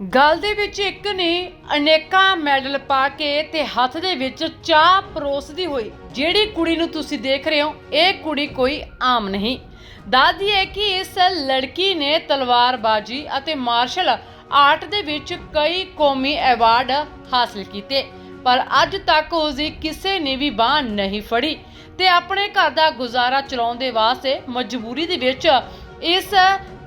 ਗਲ ਦੇ ਵਿੱਚ ਇੱਕ ਨਹੀਂ ਅਨੇਕਾਂ ਮੈਡਲ ਪਾ ਕੇ ਤੇ ਹੱਥ ਦੇ ਵਿੱਚ ਚਾਹ ਪਰੋਸਦੀ ਹੋਈ, ਜਿਹੜੀ ਕੁੜੀ ਨੂੰ ਤੁਸੀਂ ਦੇਖ ਰਹੇ ਹੋ, ਇਹ ਕੁੜੀ ਕੋਈ ਆਮ ਨਹੀਂ। ਦੱਸਦੀ ਹੈ ਕਿ ਇਸ ਲੜਕੀ ਨੇ ਤਲਵਾਰਬਾਜ਼ੀ ਅਤੇ ਮਾਰਸ਼ਲ ਆਰਟ ਦੇ ਵਿੱਚ ਕਈ ਕੌਮੀ ਐਵਾਰਡ ਹਾਸਲ ਕੀਤੇ, ਪਰ ਅੱਜ ਤੱਕ ਉਸ ਦੀ ਕਿਸੇ ਨੇ ਵੀ ਬਾਹ ਨਹੀਂ ਫੜੀ ਤੇ ਆਪਣੇ ਘਰ ਦਾ ਗੁਜ਼ਾਰਾ ਚਲਾਉਣ ਦੇ ਵਾਸਤੇ ਮਜਬੂਰੀ ਦੇ ਵਿੱਚ ਇਸ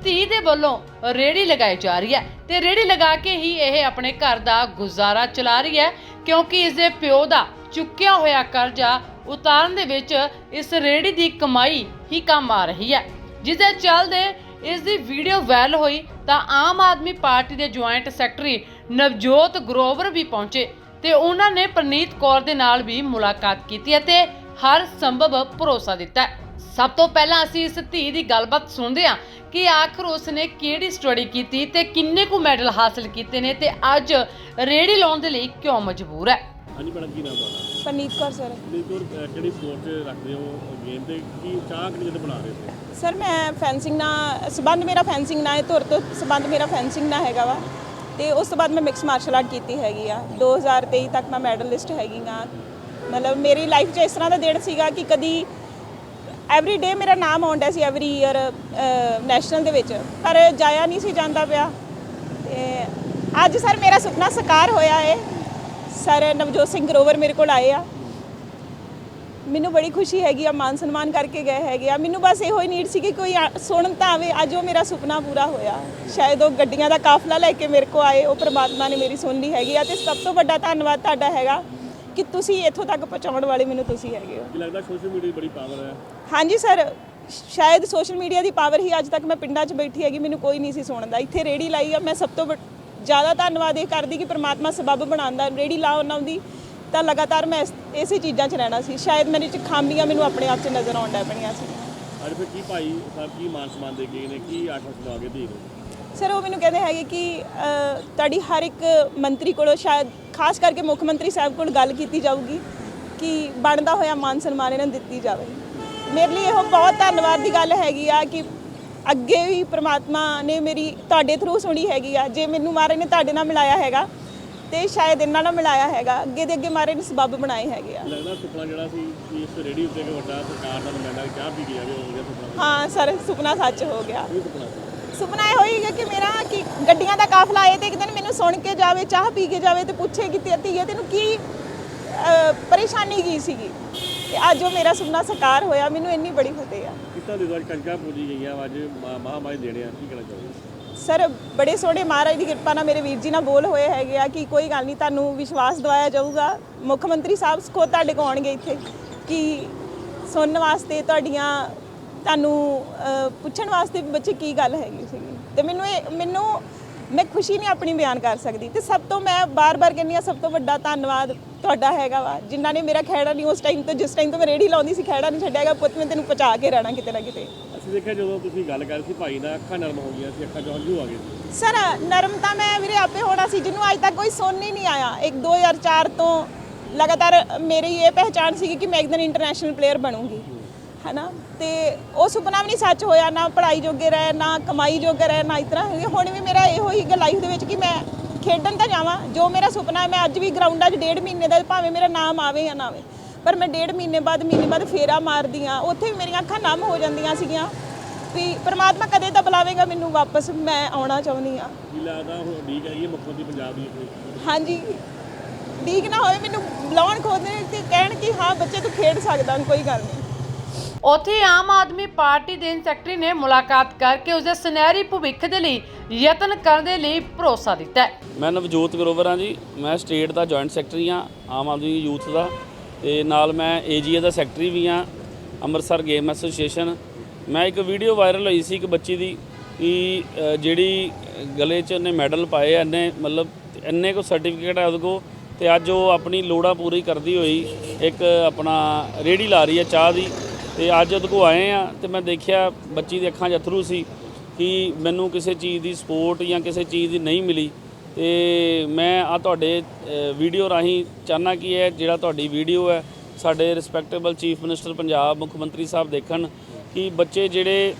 ਧੀ ਦੇ ਵੱਲੋਂ ਰੇੜੀ ਲਗਾਈ ਜਾ ਰਹੀ ਹੈ ਤੇ ਰੇੜੀ ਲਗਾ ਕੇ ਹੀ ਇਹ ਆਪਣੇ ਘਰ ਦਾ ਗੁਜ਼ਾਰਾ ਚਲਾ ਰਹੀ ਹੈ, ਕਿਉਂਕਿ ਇਸ ਦੇ ਪਿਓ ਦਾ ਚੁੱਕਿਆ ਹੋਇਆ ਕਰਜ਼ਾ ਉਤਾਰਨ ਦੇ ਵਿੱਚ ਇਸ ਰੇੜੀ ਦੀ ਕਮਾਈ ਹੀ ਕੰਮ ਆ ਰਹੀ ਹੈ। ਜਿਸ ਦੇ ਚੱਲਦੇ ਇਸ ਦੀ ਵੀਡੀਓ ਵਾਇਰਲ ਹੋਈ ਤਾਂ ਆਮ ਆਦਮੀ ਪਾਰਟੀ ਦੇ ਜੁਆਇੰਟ ਸੈਕਟਰੀ ਨਵਜੋਤ ਗਰੋਵਰ ਵੀ ਪਹੁੰਚੇ ਤੇ ਉਹਨਾਂ ਨੇ ਪ੍ਰਨੀਤ ਕੌਰ ਦੇ ਨਾਲ ਵੀ ਮੁਲਾਕਾਤ ਕੀਤੀ ਅਤੇ ਹਰ ਸੰਭਵ ਭਰੋਸਾ ਦਿੱਤਾ ਸਭ ਤੋਂ ਪਹਿਲਾਂ ਅਸੀਂ ਇਸ ਧੀ ਦੀ ਗੱਲਬਾਤ ਸੁਣਦੇ ਹਾਂ ਕਿ ਆਖਰ ਉਸ ਨੇ ਕਿਹੜੀ ਸਟੱਡੀ ਕੀਤੀ ਤੇ ਕਿੰਨੇ ਕੁ ਮੈਡਲ ਹਾਸਲ ਕੀਤੇ ਨੇ ਤੇ ਅੱਜ ਰੇੜੀ ਲਾਉਣ ਦੇ ਲਈ ਕਿਉਂ ਮਜਬੂਰ ਹੈ? ਹਾਂਜੀ ਮੈਡਮ ਕੀ ਨਾਮ ਤੁਹਾਡਾ? ਪਨੀਤ ਕੌਰ ਸਰ। ਕਿਹੜੀ ਸਪੋਰਟ ਰੱਖਦੇ ਹੋ ਗੇਮ ਤੇ ਕੀ ਚਾਹ ਕਿਹੜੀ ਜਦ ਬਣਾ ਰਹੇ ਸੀ ਸਰ ਮੈਂ ਫੈਂਸਿੰਗ ਨਾਲ ਸਬੰਧ ਮੇਰਾ ਫੈਂਸਿੰਗ ਨਾਲ ਹੈ ਧੁਰ ਤੋਂ ਸਬੰਧ ਮੇਰਾ ਫੈਂਸਿੰਗ ਨਾਲ ਹੈਗਾ ਵਾ। ਤੇ ਉਸ ਤੋਂ ਬਾਅਦ ਮੈਂ ਮਿਕਸ ਮਾਰਸ਼ਲ ਆਰਟ ਕੀਤੀ ਹੈਗੀ ਆ। 2023 ਤੱਕ ਮੈਂ ਮੈਡਲਿਸਟ ਹੈਗੀ ਆ। ਮਤਲਬ ਮੇਰੀ ਲਾਈਫ 'ਚ ਇਸ ਤਰ੍ਹਾਂ ਦਾ ਦਿਨ ਸੀਗਾ ਕਿ ਕਦੀ ਐਵਰੀ ਡੇ ਮੇਰਾ ਨਾਮ ਆਉਂਦਾ ਸੀ ਐਵਰੀ ਈਅਰ ਨੈਸ਼ਨਲ ਦੇ ਵਿੱਚ। ਪਰ ਜਾਇਆ ਨਹੀਂ ਸੀ ਜਾਂਦਾ ਪਿਆ। ਤੇ ਅੱਜ ਸਰ ਮੇਰਾ ਸੁਪਨਾ ਸਾਕਾਰ ਹੋਇਆ ਹੈ ਸਰ ਨਵਜੋਤ ਸਿੰਘ ਗਰੋਵਰ ਮੇਰੇ ਕੋਲ ਆਏ ਆ। ਮੈਨੂੰ ਬੜੀ ਖੁਸ਼ੀ ਹੈਗੀ ਆ, ਮਾਨ ਸਨਮਾਨ ਕਰਕੇ ਗਏ ਹੈਗੇ ਆ। ਮੈਨੂੰ ਬਸ ਇਹੋ ਹੀ ਨੀਡ ਸੀ ਕਿ ਕੋਈ ਆ- ਸੁਣਨ ਤਾਂ ਆਵੇ। ਅੱਜ ਉਹ ਮੇਰਾ ਸੁਪਨਾ ਪੂਰਾ ਹੋਇਆ। ਸ਼ਾਇਦ ਉਹ ਗੱਡੀਆਂ ਦਾ ਕਾਫਲਾ ਲੈ ਕੇ ਮੇਰੇ ਕੋ ਆਏ, ਉਹ ਪ੍ਰਮਾਤਮਾ ਨੇ ਮੇਰੀ ਸੁਣ ਲਈ ਹੈਗੀ ਆ। ਤੇ ਸਭ ਤੋਂ ਵੱਡਾ ਧੰਨਵਾਦ ਤੁਹਾਡਾ ਹੈਗਾ। ਕਿ ਤੁਸੀਂ ਇੱਥੋਂ ਤੱਕ ਪਹੁੰਚਾਉਣ ਵਾਲੇ ਮੈਨੂੰ ਤੁਸੀਂ ਹੈਗੇ ਹੋ। ਕੀ ਲੱਗਦਾ ਸੋਸ਼ਲ ਮੀਡੀਆ ਦੀ ਬੜੀ ਪਾਵਰ ਹੈ? ਹਾਂਜੀ ਸਰ ਸ਼ਾਇਦ ਸੋਸ਼ਲ ਮੀਡੀਆ ਦੀ ਪਾਵਰ ਹੀ ਅੱਜ ਤੱਕ ਮੈਂ ਪਿੰਡਾਂ 'ਚ ਬੈਠੀ ਹੈਗੀ ਮੈਨੂੰ ਕੋਈ ਨਹੀਂ ਸੀ ਸੁਣਦਾ। ਇੱਥੇ ਰੇੜੀ ਲਾਈ ਆ ਮੈਂ ਸਭ ਤੋਂ ਜ਼ਿਆਦਾ ਧੰਨਵਾਦ ਇਹ ਕਰਦੀ ਕਿ ਪ੍ਰਮਾਤਮਾ ਸਬਬ ਬਣਾਉਂਦਾ ਰੇੜੀ ਲਾਉਣ ਆਉਂਦੀ ਤਾਂ ਲਗਾਤਾਰ ਮੈਂ ਇਸ- ਚੀਜ਼ਾਂ 'ਚ ਰਹਿਣਾ ਸੀ। ਸ਼ਾਇਦ ਮੇਰੇ 'ਚ ਖਾਮੀਆਂ ਮੈਨੂੰ ਆਪਣੇ ਆਪ 'ਚ ਨਜ਼ਰ ਆਉਣ ਲੱਗ ਪਈਆਂ ਸੀ। ਅੱਜ ਫਿਰ ਕੀ ਭਾਈ ਸਾਹਿਬ ਕੀ ਮਾਨ ਸਨਮਾਨ ਦੇ ਗਏ ਨੇ? ਕੀ ਆਸ਼ਾ ਸੁਣਾਗੇ ਧੀ ਨੂੰ? ਸਰ ਉਹ ਮੈਨੂੰ ਕਹਿੰਦੇ ਹੈਗੇ ਕਿ ਤੁਹਾਡੀ ਹਰ ਇੱਕ ਮੰਤਰੀ ਕੋਲੋਂ ਸ਼ਾਇਦ ਖਾਸ ਕਰਕੇ ਮੁੱਖ ਮੰਤਰੀ ਸਾਹਿਬ ਕੋਲ ਗੱਲ ਕੀਤੀ ਜਾਊਗੀ ਕਿ ਬਣਦਾ ਹੋਇਆ ਮਾਨ ਸਨਮਾਨ ਇਹਨਾਂ ਨੂੰ ਦਿੱਤੀ ਜਾਵੇ। ਮੇਰੇ ਲਈ ਇਹੋ ਬਹੁਤ ਧੰਨਵਾਦ ਦੀ ਗੱਲ ਹੈਗੀ ਆ ਕਿ ਅੱਗੇ ਵੀ ਪ੍ਰਮਾਤਮਾ ਨੇ ਮੇਰੀ ਤੁਹਾਡੇ ਥਰੂ ਸੁਣੀ ਹੈਗੀ ਆ। ਜੇ ਮੈਨੂੰ ਮਾਰੇ ਨੇ ਤੁਹਾਡੇ ਨਾਲ ਮਿਲਾਇਆ ਹੈਗਾ ਤੇ ਸ਼ਾਇਦ ਇਹਨਾਂ ਨਾਲ ਮਿਲਾਇਆ ਹੈਗਾ। ਅੱਗੇ ਦੇ ਅੱਗੇ ਮਾਰੇ ਨੇ ਸਬੱਬ ਬਣਾਏ ਹੈਗੇ ਆ। ਲੱਗਦਾ ਸੁਪਨਾ ਜਿਹੜਾ ਸੀ ਕਿ ਇਸ ਰੇੜੀ ਉੱਤੇ ਇੱਕ ਵੱਡਾ ਸਰਕਾਰ ਦਾ ਨੁਮਾਇੰਦਾ ਚਾਹ ਪੀ ਜਾਵੇ ਉਹ ਗਿਆ ਸੁਪਨਾ? ਹਾਂ ਸਰ ਸੁਪਨਾ ਸੱਚ ਹੋ ਗਿਆ। ਸੁਪਨਾ ਸੁਪਨਾ ਇਹ ਹੋਈ ਕਿ ਮੇਰਾ ਕਿ ਗੱਡੀਆਂ ਦਾ ਕਾਫਲਾ ਆਏ ਤੇ ਇੱਕ ਦਿਨ ਮੈਨੂੰ ਸੁਣ ਕੇ ਜਾਵੇ ਚਾਹ ਪੀ ਕੇ ਜਾਵੇ ਤੇ ਪੁੱਛੇ ਕਿ ਤੇ ਧੀਏ ਤੈਨੂੰ ਕੀ ਪਰੇਸ਼ਾਨੀ ਕੀ ਸੀਗੀ। ਤੇ ਅੱਜ ਉਹ ਮੇਰਾ ਸੁਪਨਾ ਸਾਕਾਰ ਹੋਇਆ ਮੈਨੂੰ ਇੰਨੀ ਬੜੀ ਫਤਿਹ ਆ। ਕਿੱਦਾਂ ਦੇ ਦੋ ਅੱਜ ਕੰਜਕਾਂ ਪੂਜੀ ਗਈਆਂ ਅੱਜ ਮਹਾ- ਮਹਾਮਾਰੀ ਦੇਣੇ ਆ ਕੀ ਕਹਿਣਾ ਚਾਹੋਗੇ? ਸਰ ਬੜੇ ਸੋਹਣੇ ਮਹਾਰਾਜ ਦੀ ਕਿਰਪਾ ਨਾਲ ਮੇਰੇ ਵੀਰ ਜੀ ਨਾਲ ਬੋਲ ਹੋਏ ਹੈਗੇ ਆ ਕਿ ਕੋਈ ਗੱਲ ਨਹੀਂ ਤੁਹਾਨੂੰ ਵਿਸ਼ਵਾਸ ਦਿਵਾਇਆ ਜਾਊਗਾ। ਮੁੱਖ ਮੰਤਰੀ ਸਾਹਿਬ ਖੁਦ ਤੁਹਾਡੇ ਕੋਲ ਆਉਣਗੇ ਇੱਥੇ ਕਿ ਸੁਣਨ ਵਾਸਤੇ ਤੁਹਾਡੀਆਂ ਤੁਹਾਨੂੰ ਪੁੱਛਣ ਵਾਸਤੇ ਵੀ ਬੱਚੇ ਕੀ ਗੱਲ ਹੈਗੀ ਸੀਗੀ? ਤੇ ਮੈਨੂੰ ਇਹ ਮੈਨੂੰ ਮੈਂ ਖੁਸ਼ੀ ਨਹੀਂ ਆਪਣੀ ਬਿਆਨ ਕਰ ਸਕਦੀ। ਤੇ ਸਭ ਤੋਂ ਮੈਂ ਬਾਰ-ਬਾਰ ਕਹਿੰਦੀ ਆ ਸਭ ਤੋਂ ਵੱਡਾ ਧੰਨਵਾਦ ਤੁਹਾਡਾ ਹੈਗਾ ਵਾ। ਜਿਨ੍ਹਾਂ ਨੇ ਮੇਰਾ ਖਹਿੜਾ ਨਹੀਂ ਉਸ ਟਾਈਮ ਤੋਂ ਜਿਸ ਟਾਈਮ ਤੋਂ ਮੈਂ ਰੇੜੀ ਲਾਉਂਦੀ ਸੀ ਖਹਿੜਾ ਨਹੀਂ ਛੱਡਿਆਗਾ ਪੁੱਤ ਮੈਂ ਤੈਨੂੰ ਪਹੁੰਚਾ ਕੇ ਰਹਿਣਾ ਕਿਤੇ ਨਾ ਕਿਤੇ। ਅਸੀਂ ਦੇਖਿਆ ਜਦੋਂ ਤੁਸੀਂ ਗੱਲ ਕਰ ਸੀ ਭਾਈ ਨਾਲ ਅੱਖਾਂ ਨਰਮ ਹੋ ਗਈਆਂ ਸੀ ਅੱਖਾਂ 'ਚ ਹੰਝੂ ਆ ਗਏ ਸੀ। ਸਰ ਨਰਮ ਤਾਂ ਮੈਂ ਵੀਰੇ ਆਪੇ ਹੋਣਾ ਸੀ ਜਿਹਨੂੰ ਅੱਜ ਤੱਕ ਕੋਈ ਸੁਣ ਹੀ ਨਹੀਂ ਆਇਆ। ਇੱਕ 2004 ਤੋਂ ਲਗਾਤਾਰ ਮੇਰੀ ਇਹ ਪਹਿਚਾਣ ਸੀ ਕਿ ਮੈਂ ਇੱਕ ਦਿਨ ਇੰਟਰਨੈਸ਼ਨਲ ਪਲੇਅਰ ਬਣੂੰਗੀ। ਹੈਨਾ? ਤੇ ਉਹ ਸੁਪਨਾ ਵੀ ਨਹੀਂ ਸੱਚ ਹੋਇਆ ਨਾ ਪੜ੍ਹਾਈ ਜੋਗੇ ਰਹੇ ਨਾ ਕਮਾਈ ਜੋਗੇ ਰਹੇ ਨਾ ਇਤਨਾ ਹੁਣ ਵੀ ਮੇਰਾ ਇਹੋ ਹੀ ਲਾਈਫ ਦੇ ਵਿੱਚ ਕਿ ਮੈਂ ਖੇਡਣ ਤਾਂ ਜਾਵਾਂ। ਜੋ ਮੇਰਾ ਸੁਪਨਾ ਹੈ ਮੈਂ ਅੱਜ ਵੀ ਗਰਾਊਂਡਾਂ 'ਚ ਡੇਢ ਮਹੀਨੇ ਦਾ ਭਾਵੇਂ ਮੇਰਾ ਨਾਮ ਆਵੇ ਜਾਂ ਨਾ ਆਵੇ। ਪਰ ਮੈਂ ਡੇਢ ਮਹੀਨੇ ਬਾਅਦ ਮਹੀਨੇ ਬਾਅਦ ਫੇਰਾ ਮਾਰਦੀ ਹਾਂ ਉੱਥੇ ਵੀ ਮੇਰੀਆਂ ਅੱਖਾਂ ਨਮ ਹੋ ਜਾਂਦੀਆਂ ਸੀਗੀਆਂ। ਵੀ ਪ੍ਰਮਾਤਮਾ ਕਦੇ ਤਾਂ ਬੁਲਾਵੇਗਾ ਮੈਨੂੰ ਵਾਪਸ ਮੈਂ ਆਉਣਾ ਚਾਹੁੰਦੀ ਹਾਂ। ਕੀ ਲੱਗਦਾ ਹੁਣ ਉਡੀਕ ਹੈਗੀ ਹੈ ਮੁੱਖ ਮੰਤਰੀ ਪੰਜਾਬ ਦੀ ਆਪਣੀ ਹਾਂਜੀ। ਠੀਕ ਨਾ ਹੋਵੇ ਮੈਨੂੰ ਬੁਲਾਉਣ ਖੋਦੇ ਤੇ ਕਹਿਣ ਕਿ ਹਾਂ ਬੱਚੇ ਤੂੰ ਖੇਡ ਸਕਦਾ ਕੋਈ ਗੱਲ ਨਹੀਂ। ਉੱਥੇ ਆਮ ਆਦਮੀ ਪਾਰਟੀ ਦੇ ਸੈਕਟਰੀ ਨੇ ਮੁਲਾਕਾਤ ਕਰਕੇ ਉਸਦੇ ਸੁਨਹਿਰੀ ਭਵਿੱਖ ਦੇ ਲਈ ਯਤਨ ਕਰਨ ਦੇ ਲਈ ਭਰੋਸਾ ਦਿੱਤਾ ਹੈ। ਮੈਂ ਨਵਜੋਤ ਗਰੋਵਰ ਹਾਂ ਜੀ। ਮੈਂ ਸਟੇਟ ਦਾ ਜੁਆਇੰਟ ਸੈਕਟਰੀ ਹਾਂ, ਆਮ ਆਦਮੀ ਯੂਥ ਦਾ। ਤੇ ਨਾਲ ਮੈਂ ਏਜੀਏ ਦਾ ਸੈਕਟਰੀ ਵੀ ਹਾਂ, ਅੰਮ੍ਰਿਤਸਰ ਗੇਮ ਐਸੋਸੀਏਸ਼ਨ। ਮੈਂ ਇੱਕ ਵੀਡੀਓ ਵਾਇਰਲ ਹੋਈ ਸੀ ਇੱਕ ਬੱਚੀ ਦੀ ਕਿ ਜਿਹੜੀ ਗਲੇ 'ਚ ਉਹਨੇ ਮੈਡਲ ਪਾਏ ਆ, ਇੰਨੇ ਮਤਲਬ ਇੰਨੇ ਕੋ ਸਰਟੀਫਿਕੇਟ ਹੈ ਉਹਦੇ ਕੋ ਤੇ ਅੱਜ ਉਹ ਆਪਣੀ ਲੋੜਾਂ ਪੂਰੀ ਕਰਦੀ ਹੋਈ ਇੱਕ ਆਪਣਾ ਰੇੜੀ ਲਾ ਰਹੀ ਹੈ ਚਾਹ ਦੀ। ਤੇ ਅੱਜ ਉਹਦੇ ਕੋ ਆਏ ਆ ਤੇ ਮੈਂ ਦੇਖਿਆ ਬੱਚੀ ਦੇ ਅੱਖਾਂ 'ਚ ਅਥਰੂ ਸੀ ਕਿ ਮੈਨੂੰ ਕਿਸੇ ਚੀਜ਼ ਦੀ ਸਪੋਰਟ ਜਾਂ ਕਿਸੇ ਚੀਜ਼ ਦੀ ਨਹੀਂ ਮਿਲੀ। ਤੇ ਮੈਂ ਆ ਤੁਹਾਡੇ ਵੀਡੀਓ ਰਾਹੀਂ ਚਾਹਨਾ ਕਿ ਇਹ ਜਿਹੜਾ ਤੁਹਾਡੀ ਵੀਡੀਓ ਹੈ, ਸਾਡੇ ਰਿਸਪੈਕਟੇਬਲ ਚੀਫ ਮਿਨਿਸਟਰ ਪੰਜਾਬ, ਮੁੱਖ ਮੰਤਰੀ ਸਾਹਿਬ ਦੇਖਣ ਕਿ ਬੱਚੇ ਜਿਹੜੇ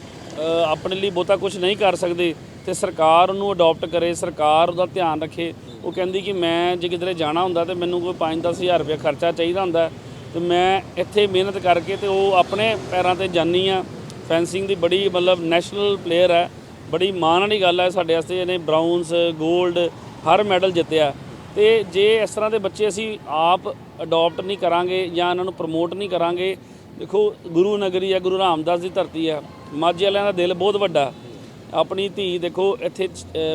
ਆਪਣੇ ਲਈ ਬਹੁਤਾ ਕੁਝ ਨਹੀਂ ਕਰ ਸਕਦੇ ਤੇ ਸਰਕਾਰ ਉਹਨੂੰ ਅਡਾਪਟ ਕਰੇ, ਸਰਕਾਰ ਉਹਦਾ ਧਿਆਨ ਰੱਖੇ। ਉਹ ਕਹਿੰਦੀ ਕਿ ਮੈਂ ਜੇ ਕਿਧਰੇ ਜਾਣਾ ਹੁੰਦਾ ਤੇ ਮੈਨੂੰ ਕੋਈ 5-10000 ਰੁਪਏ ਖਰਚਾ ਚਾਹੀਦਾ ਹੁੰਦਾ। ਤੇ ਮੈਂ ਇੱਥੇ ਮਿਹਨਤ ਕਰਕੇ ਤੇ ਉਹ ਆਪਣੇ ਪੈਰਾਂ ਤੇ ਜਾਨੀ ਆ। ਫੈਂਸਿੰਗ ਦੀ ਬੜੀ ਮਤਲਬ ਨੈਸ਼ਨਲ ਪਲੇਅਰ ਹੈ ਬੜੀ ਮਾਣ ਵਾਲੀ ਗੱਲ ਹੈ ਸਾਡੇ ਵਾਸਤੇ, ਇਹਨੇ ਬ੍ਰਾਊਨਸ 골ਡ ਹਰ ਮੈਡਲ ਜਿੱਤਿਆ। ਤੇ ਜੇ ਇਸ ਤਰ੍ਹਾਂ ਦੇ ਬੱਚੇ ਅਸੀਂ ਆਪ ਅਡਾਪਟ ਨਹੀਂ ਕਰਾਂਗੇ ਜਾਂ ਇਹਨਾਂ ਨੂੰ ਪ੍ਰਮੋਟ ਨਹੀਂ ਕਰਾਂਗੇ, ਦੇਖੋ ਗੁਰੂ ਨਗਰੀ ਹੈ ਗੁਰੂ ਰਾਮਦਾਸ ਦੀ ਧਰਤੀ ਹੈ ਮਾਝੇ ਵਾਲਿਆਂ ਦਾ ਦਿਲ ਬਹੁਤ ਵੱਡਾ। ਆਪਣੀ ਧੀ ਦੇਖੋ, ਇੱਥੇ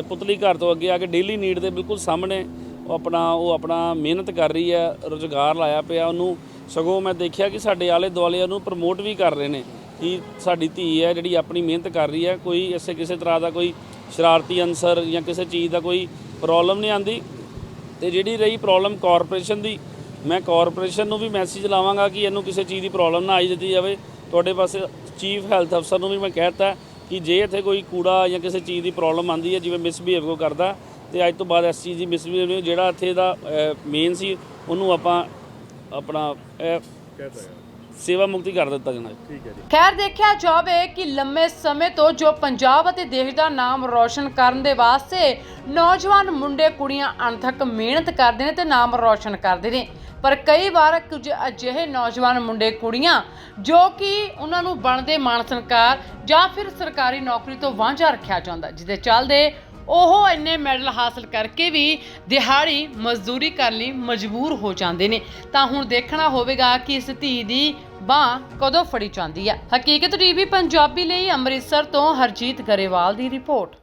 ਪੁਤਲੀ ਘਰ ਤੋਂ ਅੱਗੇ ਆ ਕੇ ਡੇਲੀ ਨੀਡ ਦੇ ਬਿਲਕੁਲ ਸਾਹਮਣੇ ਉਹ ਆਪਣਾ ਉਹ ਆਪਣਾ ਮਿਹਨਤ ਕਰ ਰਹੀ ਹੈ ਰੁਜ਼ਗਾਰ ਲਾਇਆ ਪਿਆ ਉਹਨੂੰ। ਸਗੋਂ ਮੈਂ ਦੇਖਿਆ ਕਿ ਸਾਡੇ ਆਲੇ ਦੁਆਲੇ ਨੂੰ ਪ੍ਰਮੋਟ ਵੀ ਕਰ ਰਹੇ ਨੇ ਕਿ ਸਾਡੀ ਧੀ ਹੈ, ਜਿਹੜੀ ਆਪਣੀ ਮਿਹਨਤ ਕਰ ਰਹੀ ਹੈ, ਕੋਈ ਇਸੇ ਕਿਸੇ ਤਰ੍ਹਾਂ ਦਾ ਕੋਈ ਸ਼ਰਾਰਤੀ ਅਨਸਰ ਜਾਂ ਕਿਸੇ ਚੀਜ਼ ਦਾ ਕੋਈ ਪ੍ਰੋਬਲਮ ਨਹੀਂ ਆਂਦੀ ਤੇ ਜਿਹੜੀ ਰਹੀ ਪ੍ਰੋਬਲਮ ਕਾਰਪੋਰੇਸ਼ਨ ਦੀ, ਮੈਂ ਕਾਰਪੋਰੇਸ਼ਨ ਨੂੰ ਵੀ ਮੈਸੇਜ ਲਾਵਾਂਗਾ ਕਿ ਇਹਨੂੰ ਕਿਸੇ ਚੀਜ਼ ਦੀ ਪ੍ਰੋਬਲਮ ਨਾ ਆਈ ਦਿੱਤੀ ਜਾਵੇ। ਤੁਹਾਡੇ ਪਾਸੇ ਚੀਫ ਹੈਲਥ ਅਫਸਰ ਨੂੰ ਵੀ ਮੈਂ ਕਹਿਤਾ ਕਿ ਜੇ ਇੱਥੇ ਕੋਈ ਕੂੜਾ ਜਾਂ ਕਿਸੇ ਚੀਜ਼ ਦੀ ਪ੍ਰੋਬਲਮ ਆਂਦੀ ਹੈ, ਜਿਵੇਂ ਮਿਸਬੀਹੇਵ ਕੋ ਕਰਦਾ, ਤੇ ਅੱਜ ਤੋਂ ਬਾਅਦ ਇਸ ਚੀਜ਼ ਦੀ ਮਿਸਬੀਹੇਵ ਜਿਹੜਾ ਇੱਥੇ ਦਾ ਮੇਨ ਸੀ, ਉਹਨੂੰ ਆਪਾਂ ਆਪਣਾ ਇਹ ਸੇਵਾ ਮੁਕਤੀ ਕਰ ਦਿੱਤਾ ਜਾਣਾ ਠੀਕ ਹੈ ਜੀ। ਖੈਰ ਦੇਖਿਆ ਜਾਵੇ ਕਿ ਲੰਮੇ ਸਮੇਂ ਤੋਂ ਜੋ ਪੰਜਾਬ ਅਤੇ ਦੇਸ਼ ਦਾ ਨਾਮ ਰੌਸ਼ਨ ਕਰਨ ਦੇ ਵਾਸਤੇ ਨੌਜਵਾਨ ਮੁੰਡੇ ਕੁੜੀਆਂ ਅਣਥੱਕ ਮਿਹਨਤ ਕਰਦੇ ਨੇ ਤੇ ਨਾਮ ਰੌਸ਼ਨ ਕਰਦੇ ਨੇ। ਪਰ ਕਈ ਵਾਰ ਕੁਝ ਅਜਿਹੇ ਨੌਜਵਾਨ ਮੁੰਡੇ ਕੁੜੀਆਂ ਜੋ ਕਿ ਉਹਨਾਂ ਨੂੰ ਬਣਦੇ ਮਾਣ ਸੰਕਾਰ ਜਾਂ ਫਿਰ ਸਰਕਾਰੀ ਨੌਕਰੀ ਤੋਂ ਵਾਂਝਾ ਰੱਖਿਆ ਜਾਂਦਾ ਜਿਹਦੇ ਚੱਲਦੇ ਉਹ ਇੰਨੇ ਮੈਡਲ ਹਾਸਲ ਕਰਕੇ ਵੀ ਦਿਹਾੜੀ ਮਜ਼ਦੂਰੀ ਕਰਨ ਲਈ ਮਜਬੂਰ ਹੋ ਜਾਂਦੇ ਨੇ। ਤਾਂ ਹੁਣ ਦੇਖਣਾ ਹੋਵੇਗਾ ਕਿ ਇਸ ਧੀ ਦੀ ਬਾਹ ਕਦੋਂ ਫੜੀ ਜਾਂਦੀ ਹੈ। ਹਕੀਕਤ ਟੀਵੀ ਪੰਜਾਬੀ ਲਈ ਅੰਮ੍ਰਿਤਸਰ ਤੋਂ ਹਰਜੀਤ ਗਰੇਵਾਲ ਦੀ ਰਿਪੋਰਟ।